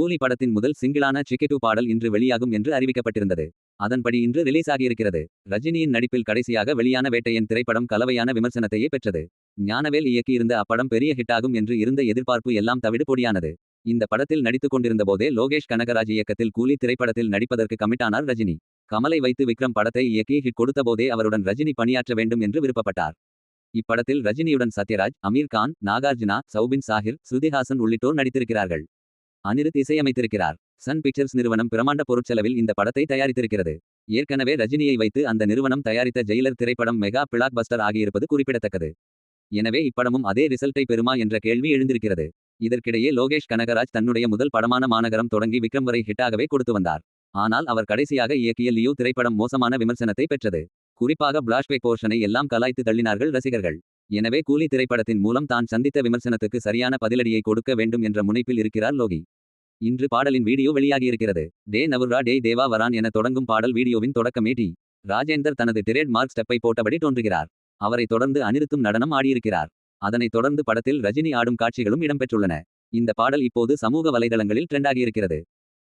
கூலி படத்தின் முதல் சிங்கிளான சிக்கெட்டு பாடல் இன்று வெளியாகும் என்று அறிவிக்கப்பட்டிருந்தது. அதன்படி இன்று ரிலீஸ் ஆகியிருக்கிறது ரஜினியின் நடிப்பில் கடைசியாக வெளியான வேட்டையன் திரைப்படம் கலவையான விமர்சனத்தையே பெற்றது. ஞானவேல் இயக்கியிருந்த அப்படம் பெரிய ஹிட்டாகும் என்று இருந்த எதிர்பார்ப்பு எல்லாம் தவிடு பொடியானது. இந்த படத்தில் நடித்துக் கொண்டிருந்த போதே லோகேஷ் கனகராஜ் இயக்கத்தில் கூலி திரைப்படத்தில் நடிப்பதற்கு கமிட்டானார் ரஜினி. கமலை வைத்து விக்ரம் படத்தை இயக்கி ஹிட் கொடுத்தபோதே அவருடன் ரஜினி பணியாற்ற வேண்டும் என்று விருப்பப்பட்டார். இப்படத்தில் ரஜினியுடன் சத்யராஜ் அமீர் கான் நாகார்ஜுனா சௌபின் சாஹிர் ஸ்ருதிஹாசன் உள்ளிட்டோர் நடித்திருக்கிறார்கள். அனிருத் இசையமைத்திருக்கிறார். சன் பிக்சர்ஸ் நிறுவனம் பிரமாண்ட பொருட்செலவில் இந்த படத்தை தயாரித்திருக்கிறது. ஏற்கனவே ரஜினியை வைத்து அந்த நிறுவனம் தயாரித்த ஜெயிலர் திரைப்படம் மெகா பிளாக் பஸ்டர் ஆகியிருப்பது குறிப்பிடத்தக்கது. எனவே இப்படமும் அதே ரிசல்ட்டை பெறுமா என்ற கேள்வி எழுந்திருக்கிறது. இதற்கிடையே லோகேஷ் கனகராஜ் தன்னுடைய முதல் படமான மாநகரம் தொடங்கி விக்ரம் வரை ஹிட்டாகவே கொடுத்து வந்தார். ஆனால் அவர் கடைசியாக இயக்கிய லியோ திரைப்படம் மோசமான விமர்சனத்தை பெற்றது. குறிப்பாக பிளாஷ்பேக் போர்ஷனை எல்லாம் கலாய்த்து தள்ளினார்கள் ரசிகர்கள். எனவே கூலி திரைப்படத்தின் மூலம் தான் சந்தித்த விமர்சனத்துக்கு சரியான பதிலடியை கொடுக்க வேண்டும் என்ற முனைப்பில் இருக்கிறார் லோகி. இன்று பாடலின் வீடியோ வெளியாகியிருக்கிறது. டே நவுர்ரா டே தேவா வரான் என தொடங்கும் பாடல் வீடியோவின் தொடக்கமே டி. ராஜேந்தர் தனது டிரேட் மார்க் ஸ்டெப்பை போட்டபடி தோன்றுகிறார். அவரை தொடர்ந்து அனிருத்தும் நடனம் ஆடியிருக்கிறார். அதனைத் தொடர்ந்து படத்தில் ரஜினி ஆடும் காட்சிகளும் இடம்பெற்றுள்ளன. இந்த பாடல் இப்போது சமூக வலைதளங்களில் ட்ரெண்டாகியிருக்கிறது